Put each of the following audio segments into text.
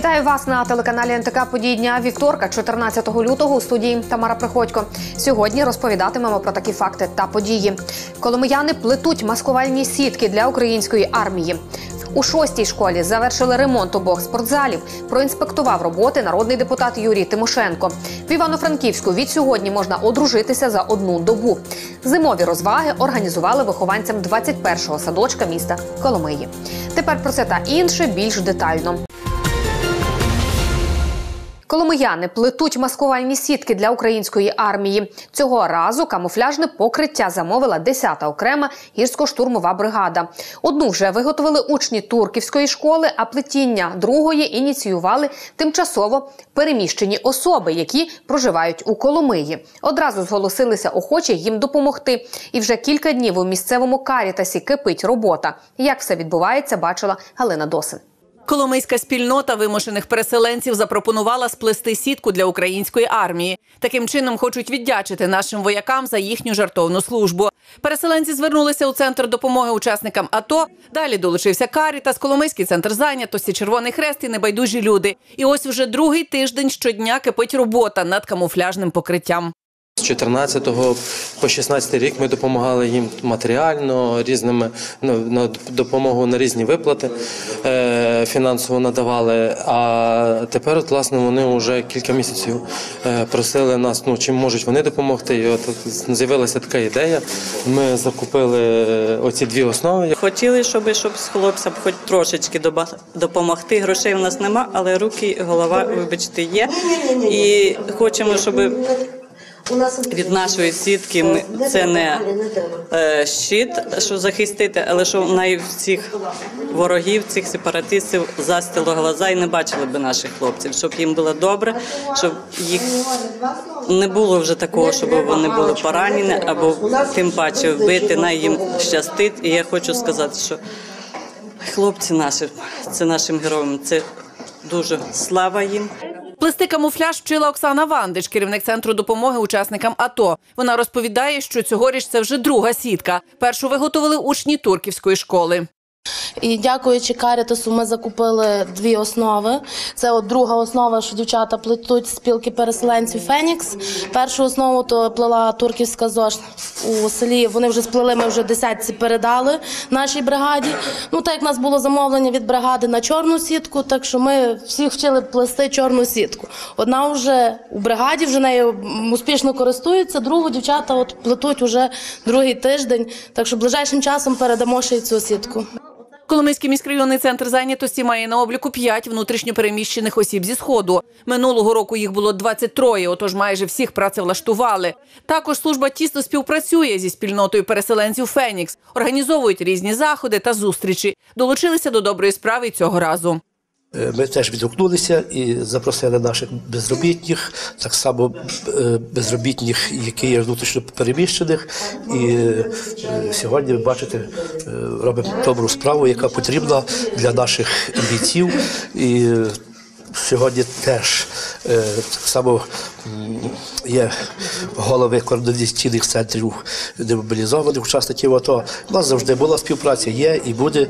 Вітаю вас на телеканалі НТК Події дня вівторка, 14 лютого у студії Тамара Приходько. Сьогодні розповідатимемо про такі факти та події. Коломияни плетуть маскувальні сітки для української армії. У шостій школі завершили ремонт обох спортзалів. Проінспектував роботи народний депутат Юрій Тимошенко. В Івано-Франківську від сьогодні можна одружитися за одну добу. Зимові розваги організували вихованцям 21-го садочка міста Коломиї. Тепер про це та інше більш детально. Коломияни плетуть маскувальні сітки для української армії. Цього разу камуфляжне покриття замовила 10-та окрема гірсько-штурмова бригада. Одну вже виготовили учні турківської школи, а плетіння другої ініціювали тимчасово переміщені особи, які проживають у Коломиї. Одразу зголосилися охочі їм допомогти. І вже кілька днів у місцевому карітасі кипить робота. Як все відбувається, бачила Галина Досин. Коломийська спільнота вимушених переселенців запропонувала сплести сітку для української армії. Таким чином хочуть віддячити нашим воякам за їхню жартовну службу. Переселенці звернулися у центр допомоги учасникам АТО. Далі долучився Карітас, Коломийський центр зайнятості, Червоний Хрест і небайдужі люди. І ось уже другий тиждень щодня кипить робота над камуфляжним покриттям. З 14 по 16 рік ми допомагали їм матеріально, різними ну, на допомогу на різні виплати е, фінансово надавали. А тепер, от, власне, вони вже кілька місяців е, просили нас, ну чим можуть вони допомогти. І от з'явилася така ідея. Ми закупили е, оці дві основи. Хотіли, щоб, щоб з хлопцям хоч трошечки допомогти. Грошей у нас нема, але руки, і голова, вибачте, є. І хочемо, щоб від нашої сітки ми, це не е, щит, що захистити, але що най всіх ворогів, цих сепаратистів застило глаза і не бачили би наших хлопців, щоб їм було добре, щоб їх не було вже такого, щоб вони були поранені або тим паче вбити, най їм щастить. І я хочу сказати, що хлопці наші, це нашим героям, це дуже слава їм. Плести камуфляж вчила Оксана Вандич, керівник центру допомоги учасникам АТО. Вона розповідає, що цьогоріч це вже друга сітка. Першу виготовили учні турківської школи. І дякуючи Карітасу, ми закупили дві основи. Це от друга основа, що дівчата плетуть спілки переселенців Фенікс. Першу основу то плела турківська ЗОЖ у селі. Вони вже сплели, ми вже десятці передали нашій бригаді. Ну так як в нас було замовлення від бригади на чорну сітку, так що ми всіх вчили плести чорну сітку. Одна вже у бригаді вже нею успішно користуються, другу дівчата от плетуть уже другий тиждень. Так що ближайшим часом передамо ще й цю сітку. Коломийський міськрайонний центр зайнятості має на обліку 5 внутрішньопереміщених осіб зі сходу. Минулого року їх було 23, отож майже всіх працевлаштували. Також служба тісно співпрацює зі спільнотою переселенців Фенікс, організовують різні заходи та зустрічі. Долучилися до доброї справи цього разу. Е, Ми теж відгукнулися і запросили наших безробітних, так само е, безробітних, які є внутрішньо переміщених. І е, сьогодні ви бачите, робимо добру справу, яка потрібна для наших бійців. І сьогодні теж е, так само є голови координаційних центрів демобілізованих учасників АТО. У нас завжди була співпраця, є і буде.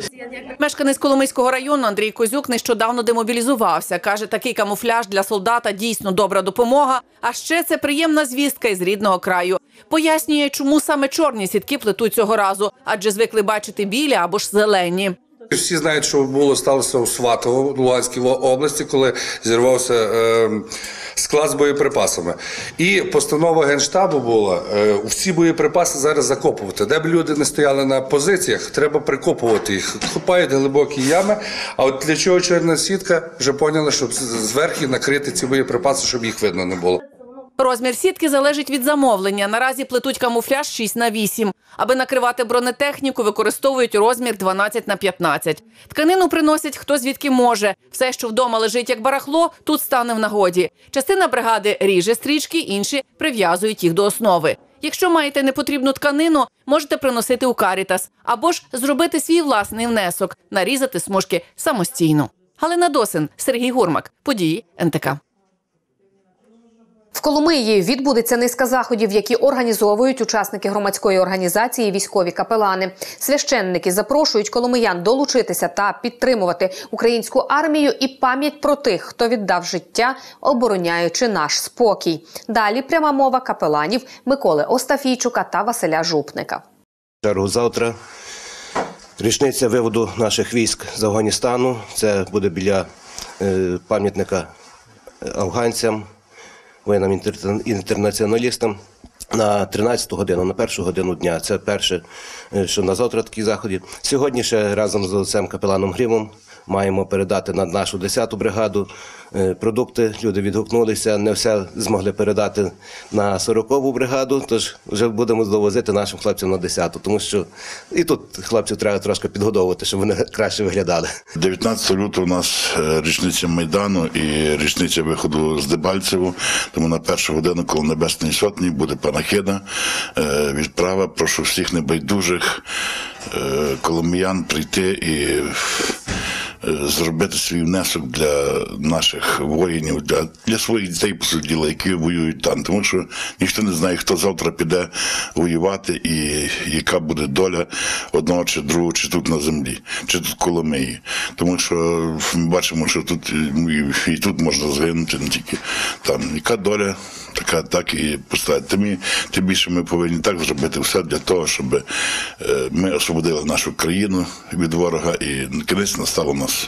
Мешканець Коломийського району Андрій Козюк нещодавно демобілізувався. Каже, такий камуфляж для солдата дійсно добра допомога. А ще це приємна звістка із рідного краю. Пояснює, чому саме чорні сітки плетуть цього разу, адже звикли бачити білі або ж зелені. Всі знають, що було сталося у Сватово, Луганській області, коли зірвався е, склад з боєприпасами. І постанова Генштабу була е, всі боєприпаси зараз закопувати. Де б люди не стояли на позиціях, треба прикопувати їх. Копають глибокі ями. А от для чого чорна сітка вже поняли, щоб зверху накрити ці боєприпаси, щоб їх видно не було. Розмір сітки залежить від замовлення. Наразі плетуть камуфляж 6 на 8. Аби накривати бронетехніку, використовують розмір 12 на 15. Тканину приносять хто звідки може. Все, що вдома лежить як барахло, тут стане в нагоді. Частина бригади ріже стрічки, інші прив'язують їх до основи. Якщо маєте непотрібну тканину, можете приносити у Карітас або ж зробити свій власний внесок, нарізати смужки самостійно. Галина Досин, Сергій Гурмак. Події НТК. В Коломиї відбудеться низка заходів, які організовують учасники громадської організації військові капелани. Священники запрошують коломиян долучитися та підтримувати українську армію і пам'ять про тих, хто віддав життя, обороняючи наш спокій. Далі пряма мова капеланів Миколи Остафійчука та Василя Жупника. завтра. Річниця виводу наших військ з Афганістану. Це буде біля е, пам'ятника афганцям, воїнам-інтернаціоналістам. На 13 годину, на першу годину дня. Це перше, е, що на завтра такі заходи. Сьогодні ще разом з отцем капеланом Гримом маємо передати на нашу 10-ту бригаду е, продукти. Люди відгукнулися, не все змогли передати на 40-ту бригаду, тож вже будемо довозити нашим хлопцям на 10-ту, тому що і тут хлопців треба трошки підгодовувати, щоб вони краще виглядали. 19 лютого у нас е, річниця Майдану і річниця виходу з Дебальцеву. Тому на першу годину коло Небесної Сотні буде панахида, е, відправа. Прошу всіх небайдужих коломиян прийти і зробити свій внесок для наших воїнів, для, для своїх дітей, по суті які воюють там. Тому що ніхто не знає, хто завтра піде воювати і яка буде доля одного чи другого, чи тут на землі, чи тут коло Миї. Тому що ми бачимо, що тут і, і тут можна загинути не тільки там. Яка доля, така так і поставити. Тим, тим більше ми повинні так зробити все для того, щоб е, ми освободили нашу країну від ворога і кінець настало нас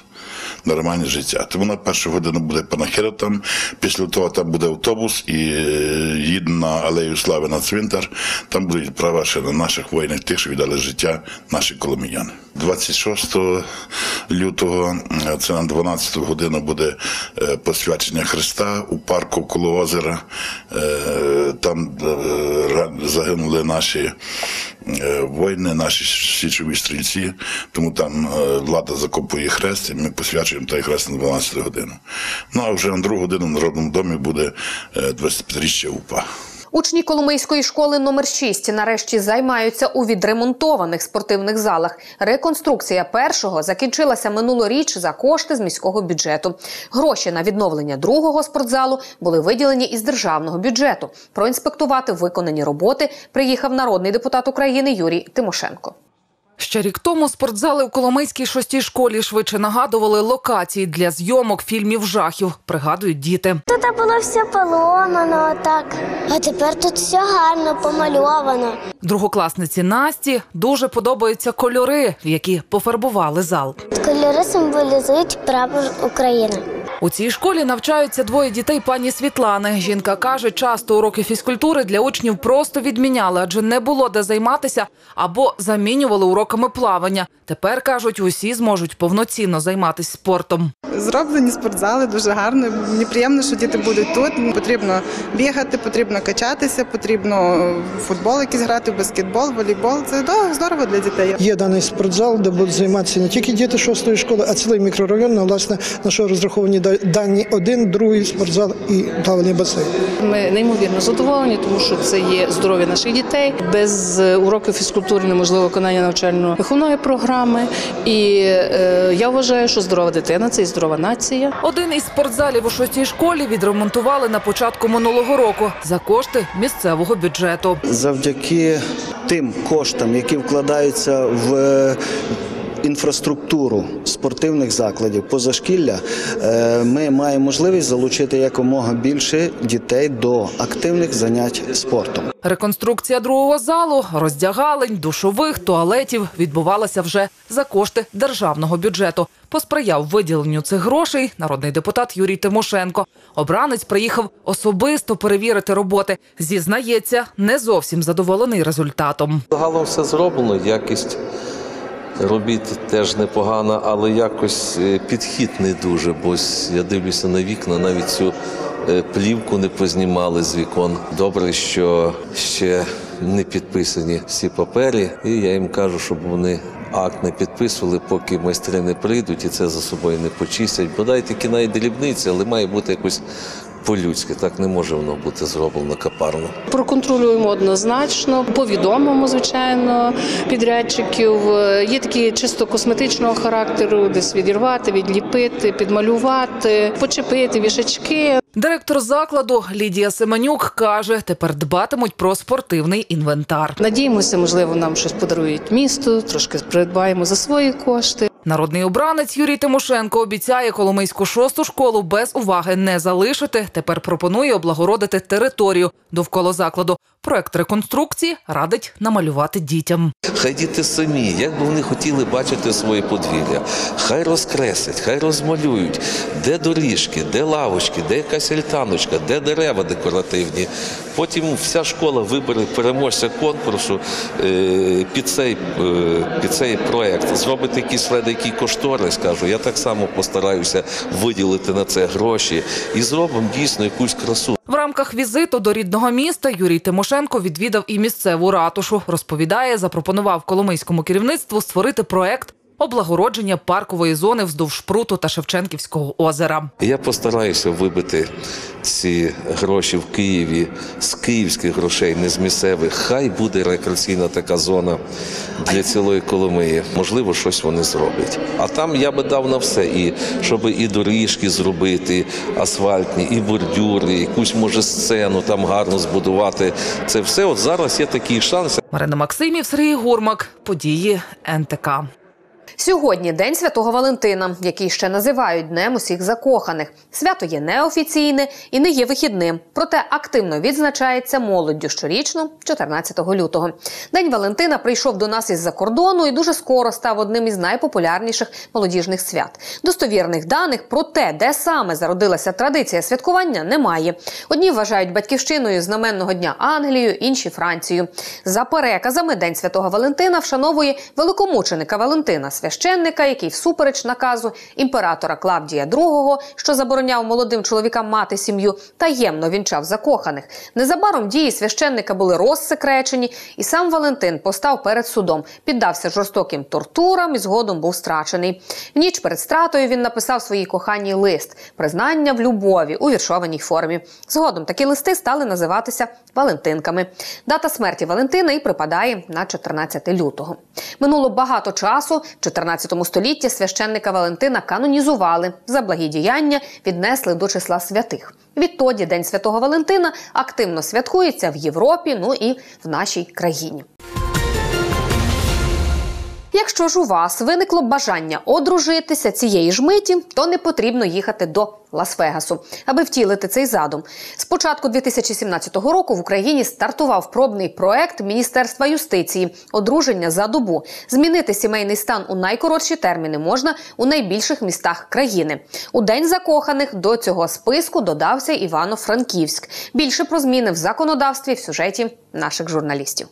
нормальне життя. Тому на першу годину буде панахіра там, після того там буде автобус і е, їде на алею слави на цвинтар. Там буде відправа ще на наших воїнів, тих, що віддали життя наші коломіяни. 26 лютого, це на 12 годину буде е, посвячення Христа у парку коло озера. Е, Там е, загинули наші воїни, наші січові стрільці. Тому там влада закопує хрест, і ми посвячуємо той хрест на 12 годину. Ну а вже на другу годину в Народному домі буде е, 25-річчя УПА. Учні Коломийської школи номер 6 нарешті займаються у відремонтованих спортивних залах. Реконструкція першого закінчилася минулоріч за кошти з міського бюджету. Гроші на відновлення другого спортзалу були виділені із державного бюджету. Проінспектувати виконані роботи приїхав народний депутат України Юрій Тимошенко. Ще рік тому спортзали у Коломийській шостій школі швидше нагадували локації для зйомок фільмів жахів. Пригадують діти. Тут було все поломано так. А тепер тут все гарно помальовано. Другокласниці Насті дуже подобаються кольори, в які пофарбували зал. Кольори символізують прапор України. У цій школі навчаються двоє дітей пані Світлани. Жінка каже, часто уроки фізкультури для учнів просто відміняли, адже не було де займатися або замінювали уроками плавання. Тепер кажуть, усі зможуть повноцінно займатися спортом. Зроблені спортзали дуже гарно. Мені приємно, що діти будуть тут. Потрібно бігати, потрібно качатися, потрібно футбол якийсь грати, баскетбол, волейбол. Це здорово для дітей. Є даний спортзал, де будуть займатися не тільки діти шостої школи, а цілий мікрорайон, на, власне, на що розраховані дані один, другий спортзал і плавальний басейн. Ми неймовірно задоволені, тому що це є здоров'я наших дітей. Без е, уроків фізкультури неможливо виконання навчально-виховної програми. І е, я вважаю, що здорова дитина це і здорова нація. Один із спортзалів у шостій школі відремонтували на початку минулого року за кошти місцевого бюджету. завдяки тим коштам, які вкладаються в інфраструктуру спортивних закладів позашкілля, е, ми маємо можливість залучити якомога більше дітей до активних занять спортом. Реконструкція другого залу, роздягалень, душових, туалетів відбувалася вже за кошти державного бюджету. Посприяв виділенню цих грошей народний депутат Юрій Тимошенко. Обранець приїхав особисто перевірити роботи. Зізнається, не зовсім задоволений результатом. Загалом все зроблено, якість робіт теж непогана, але якось е, підхід не дуже, бо я дивлюся на вікна, навіть цю е, плівку не познімали з вікон. Добре, що ще не підписані всі папери, і я їм кажу, щоб вони акт не підписували, поки майстри не прийдуть і це за собою не почистять. Бодай такі навіть дрібниці, але має бути якось по-людськи. Так не може воно бути зроблено капарно. Проконтролюємо однозначно, повідомимо, звичайно, підрядчиків. Є такі чисто косметичного характеру, десь відірвати, відліпити, підмалювати, почепити вішачки. Директор закладу Лідія Семенюк каже, тепер дбатимуть про спортивний інвентар. Надіємося, можливо, нам щось подарують місту, трошки придбаємо за свої кошти. Народний обранець Юрій Тимошенко обіцяє Коломийську шосту школу без уваги не залишити. Тепер пропонує облагородити територію довкола закладу. Проект реконструкції радить намалювати дітям. Хай діти самі, як би вони хотіли бачити своє подвір'я, хай розкреслять, хай розмалюють, де доріжки, де лавочки, де якась альтаночка, де дерева декоративні. Потім вся школа вибере переможця конкурсу е, під цей, е, під цей проект. Зробити якийсь великий кошторис, кажу. Я так само постараюся виділити на це гроші і зробимо дійсно якусь красу. В рамках візиту до рідного міста Юрій Тимошенко відвідав і місцеву ратушу. Розповідає, запропонував коломийському керівництву створити проект облагородження паркової зони вздовж пруту та Шевченківського озера. Я постараюся вибити ці гроші в Києві з київських грошей, не з місцевих. Хай буде рекреаційна така зона для цілої Коломиї. Можливо, щось вони зроблять. А там я би дав на все, і щоб і доріжки зробити, асфальтні, і бордюри, якусь може сцену там гарно збудувати. Це все от зараз є такий шанс. Марина Максимів, Сергій Гурмак. Події НТК. Сьогодні День Святого Валентина, який ще називають Днем усіх закоханих. Свято є неофіційне і не є вихідним, проте активно відзначається молоддю щорічно, 14 лютого. День Валентина прийшов до нас із-за кордону і дуже скоро став одним із найпопулярніших молодіжних свят. Достовірних даних про те, де саме зародилася традиція святкування, немає. Одні вважають батьківщиною знаменного дня Англію, інші Францію. За переказами День Святого Валентина вшановує великомученика Валентина священника, який всупереч наказу імператора Клавдія II, що забороняв молодим чоловікам мати сім'ю, таємно вінчав закоханих. Незабаром дії священника були розсекречені, і сам Валентин постав перед судом, піддався жорстоким тортурам і згодом був страчений. В ніч перед стратою він написав своїй коханій лист признання в любові у віршованій формі. Згодом такі листи стали називатися Валентинками. Дата смерті Валентина і припадає на 14 лютого. Минуло багато часу. В 14 столітті священника Валентина канонізували за благі діяння, віднесли до числа святих. Відтоді День Святого Валентина активно святкується в Європі, ну і в нашій країні. Якщо ж у вас виникло бажання одружитися цієї ж миті, то не потрібно їхати до Лас-Вегасу, аби втілити цей задум. З початку 2017 року в Україні стартував пробний проект Міністерства юстиції одруження за добу. Змінити сімейний стан у найкоротші терміни можна у найбільших містах країни. У день закоханих до цього списку додався Івано-Франківськ. Більше про зміни в законодавстві в сюжеті наших журналістів.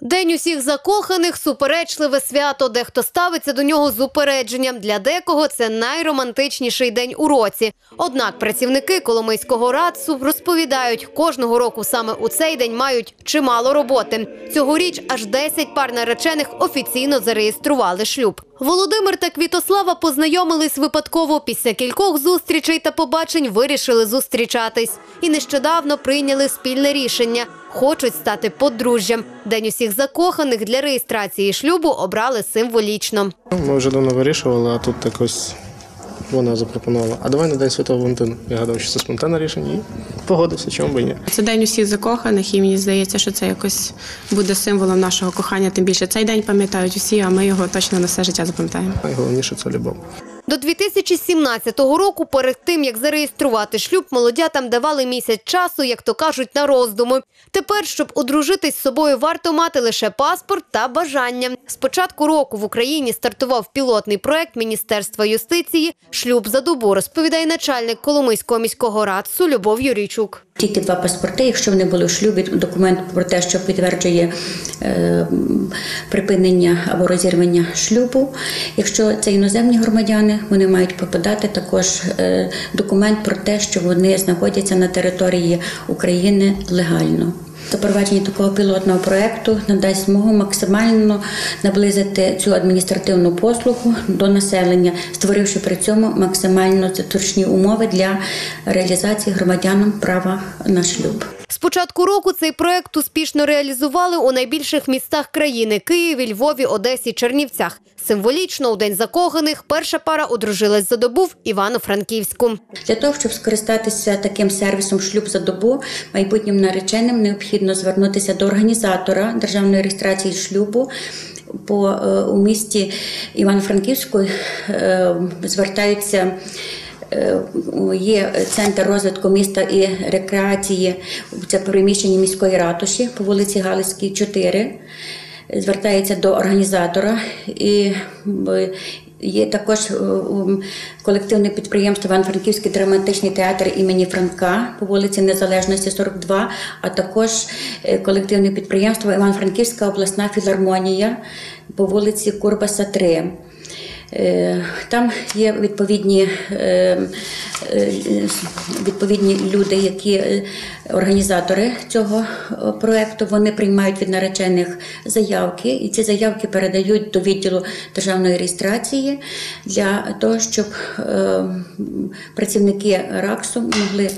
День усіх закоханих суперечливе свято. Дехто ставиться до нього з упередженням. Для декого це найромантичніший день у році. Однак працівники Коломийського радсу розповідають, кожного року саме у цей день мають чимало роботи. Цьогоріч аж 10 пар наречених офіційно зареєстрували шлюб. Володимир та Квітослава познайомились випадково. Після кількох зустрічей та побачень вирішили зустрічатись. І нещодавно прийняли спільне рішення. Хочуть стати подружжям. День усіх закоханих для реєстрації шлюбу обрали символічно. Ми вже давно вирішували, а тут якось вона запропонувала. А давай на День Святого Валентина. Я гадав, що це спонтанне рішення і погодився, чому би ні. Це день усіх закоханих, і мені здається, що це якось буде символом нашого кохання. Тим більше цей день пам'ятають усі, а ми його точно на все життя запам'ятаємо. Найголовніше це любов. До 2017 року, перед тим як зареєструвати шлюб, молодятам давали місяць часу, як то кажуть, на роздуми. Тепер, щоб одружитись з собою, варто мати лише паспорт та бажання. З початку року в Україні стартував пілотний проект Міністерства юстиції Шлюб за добу, розповідає начальник Коломийського міського радсу Любов Юрійчук. Тільки два паспорти, якщо вони були в шлюбі, документ про те, що підтверджує е, припинення або розірвання шлюбу. Якщо це іноземні громадяни, вони мають попадати також е, документ про те, що вони знаходяться на території України легально. Запровадження такого пілотного проекту надасть змогу максимально наблизити цю адміністративну послугу до населення, створивши при цьому максимально зручні умови для реалізації громадянам права на шлюб. З початку року цей проект успішно реалізували у найбільших містах країни Києві, Львові, Одесі, Чернівцях. Символічно у день закоханих перша пара одружилась за добу в Івано-Франківську. Для того, щоб скористатися таким сервісом шлюб за добу, майбутнім нареченим необхідно звернутися до організатора державної реєстрації шлюбу. По е, у місті Івано-Франківську е, звертаються. Є центр розвитку міста і рекреації. Це приміщення міської ратуші по вулиці Галицькій, 4. Звертається до організатора і Є також е, колективне підприємство Івано-Франківський драматичний театр імені Франка по вулиці Незалежності 42, а також е, колективне підприємство Івано-Франківська обласна філармонія по вулиці Курбаса 3. Е, Там є відповідні, е, е, відповідні люди, які організатори цього проекту. Вони приймають від наречених заявки, і ці заявки передають до відділу державної реєстрації для того, щоб працівники РАКСу могли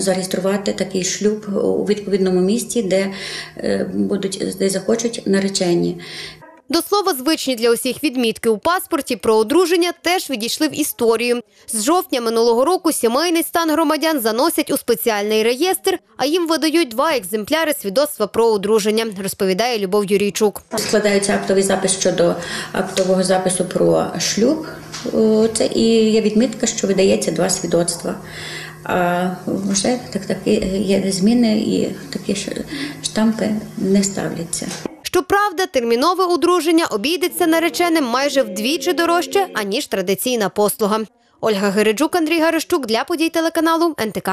зареєструвати такий шлюб у відповідному місці, де будуть де захочуть наречені. До слова, звичні для усіх відмітки у паспорті про одруження теж відійшли в історію. З жовтня минулого року сімейний стан громадян заносять у спеціальний реєстр, а їм видають два екземпляри свідоцтва про одруження, розповідає Любов Юрійчук. Складається актовий запис щодо актового запису про шлюб. Це і є відмітка, що видається два свідоцтва. А вже так такі є зміни і такі штампи не ставляться. Щоправда, термінове одруження обійдеться нареченим майже вдвічі дорожче, аніж традиційна послуга. Ольга Гереджук, Андрій Гарищук для подій телеканалу НТК.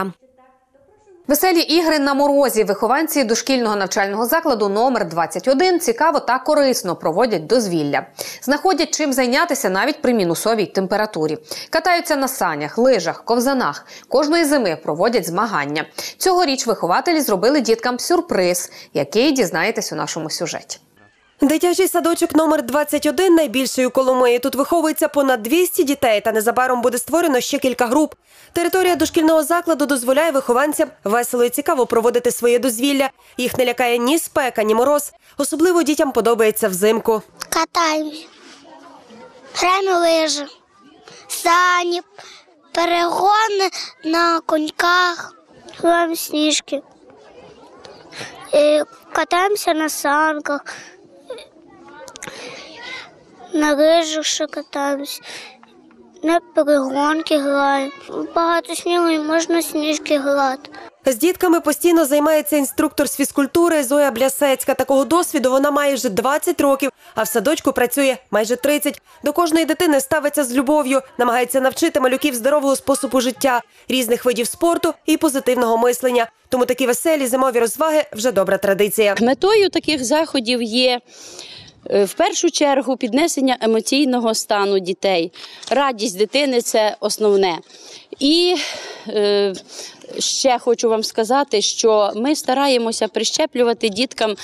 Веселі ігри на морозі вихованці дошкільного навчального закладу номер 21 цікаво та корисно проводять дозвілля. Знаходять чим зайнятися навіть при мінусовій температурі. Катаються на санях, лижах, ковзанах. Кожної зими проводять змагання. Цьогоріч вихователі зробили діткам сюрприз, який дізнаєтесь у нашому сюжеті. Дитячий садочок номер 21 найбільший у Коломиї. Тут виховується понад 200 дітей, та незабаром буде створено ще кілька груп. Територія дошкільного закладу дозволяє вихованцям весело і цікаво проводити своє дозвілля. Їх не лякає ні спека, ні мороз. Особливо дітям подобається взимку. Катаємось. Граємо лижі, сані, перегони на коньках, граємо сніжки. Катаємося на санках, на лижах ще катаємось, на перегонки граємо. Багато снігу і можна сніжки грати. З дітками постійно займається інструктор з фізкультури Зоя Блясецька. Такого досвіду вона має вже 20 років, а в садочку працює майже 30. До кожної дитини ставиться з любов'ю, намагається навчити малюків здорового способу життя, різних видів спорту і позитивного мислення. Тому такі веселі зимові розваги вже добра традиція. Метою таких заходів є е, в першу чергу піднесення емоційного стану дітей. Радість дитини це основне. І е, ще хочу вам сказати, що ми стараємося прищеплювати діткам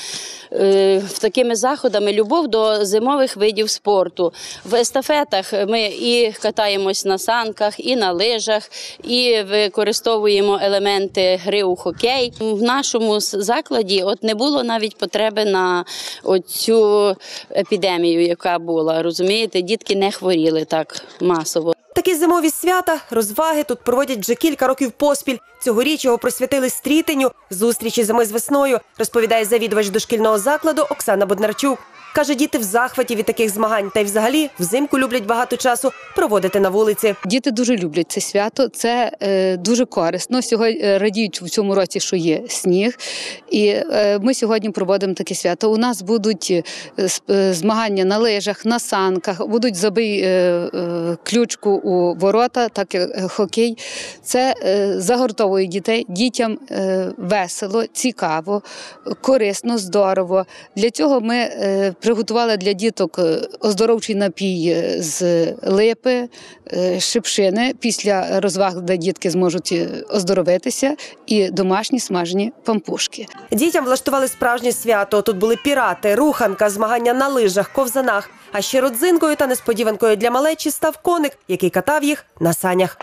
е, такими заходами любов до зимових видів спорту. В естафетах ми і катаємось на санках, і на лижах, і використовуємо елементи гри у хокей. В нашому закладі от не було навіть потреби на цю епідемію, яка була. Розумієте, дітки не хворіли так масово. Такі зимові свята, розваги тут проводять вже кілька років поспіль. Цьогоріч його присвятили стрітеню зустрічі зими з весною, розповідає завідувач дошкільного закладу Оксана Боднарчук. Каже, діти в захваті від таких змагань та й взагалі взимку люблять багато часу проводити на вулиці. Діти дуже люблять це свято. Це е, дуже корисно. Сьогодні е, радіють в цьому році, що є сніг. І е, ми сьогодні проводимо таке свято. У нас будуть е, е, змагання на лижах, на санках, будуть забий е, е, ключку у ворота, так як е, хокей. Це е, загортовує дітей. Дітям е, весело, цікаво, корисно, здорово. Для цього ми е, приготували для діток е, оздоровчий напій е, з липи, е, шипшини. Після розваг, де дітки зможуть оздоровитися, і домашні смажені пампушки. Дітям влаштували справжнє свято. Тут були пірати, руханка, змагання на лижах, ковзанах. А ще родзинкою та несподіванкою для малечі став коник, який катав їх на санях.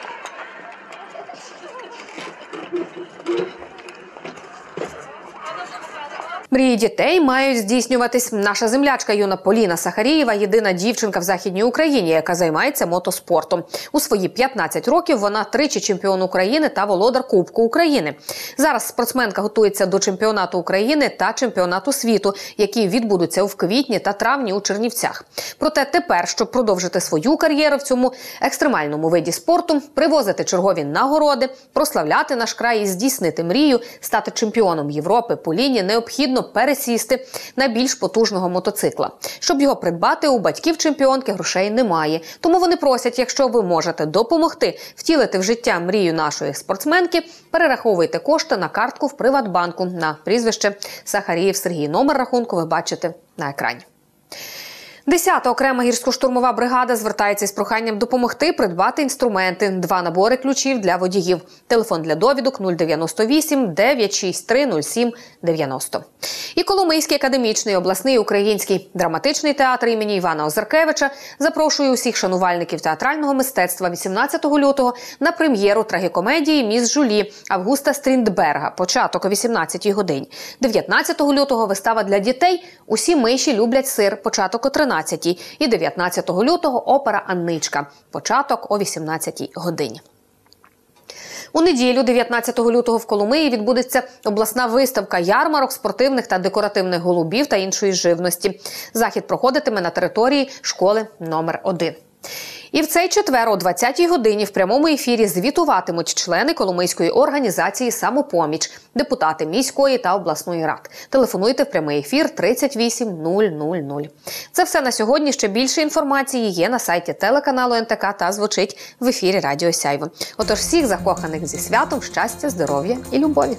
Мрії дітей мають здійснюватись. Наша землячка юна Поліна Сахарієва єдина дівчинка в західній Україні, яка займається мотоспортом. У свої 15 років вона тричі чемпіон України та володар Кубку України. Зараз спортсменка готується до чемпіонату України та чемпіонату світу, які відбудуться в квітні та травні у Чернівцях. Проте тепер, щоб продовжити свою кар'єру в цьому екстремальному виді спорту, привозити чергові нагороди, прославляти наш край і здійснити мрію, стати чемпіоном Європи Поліні необхідно пересісти на більш потужного мотоцикла. Щоб його придбати, у батьків чемпіонки грошей немає. Тому вони просять, якщо ви можете допомогти втілити в життя мрію нашої спортсменки, перераховуйте кошти на картку в Приватбанку на прізвище Сахарієв Сергій. Номер рахунку ви бачите на екрані. Десята окрема гірсько-штурмова бригада звертається із проханням допомогти придбати інструменти, два набори ключів для водіїв. Телефон для довідок 098 963 07 90. І Коломийський академічний обласний український драматичний театр імені Івана Озеркевича запрошує усіх шанувальників театрального мистецтва 18 лютого на прем'єру трагікомедії Міс Жулі Августа Стріндберга. Початок о 18 годині. 19 лютого вистава для дітей. Усі миші люблять сир. Початок о 13 і 19 лютого опера Анничка. Початок о 18 годині. У неділю, 19 лютого, в Коломиї відбудеться обласна виставка ярмарок, спортивних та декоративних голубів та іншої живності. Захід проходитиме на території школи номер 1 і в цей четвер о 20-й годині в прямому ефірі звітуватимуть члени Коломийської організації Самопоміч, депутати міської та обласної рад. Телефонуйте в прямий ефір 38 000. Це все на сьогодні. Ще більше інформації є на сайті телеканалу НТК та звучить в ефірі Радіо Сяйво. Отож, всіх закоханих зі святом, щастя, здоров'я і любові.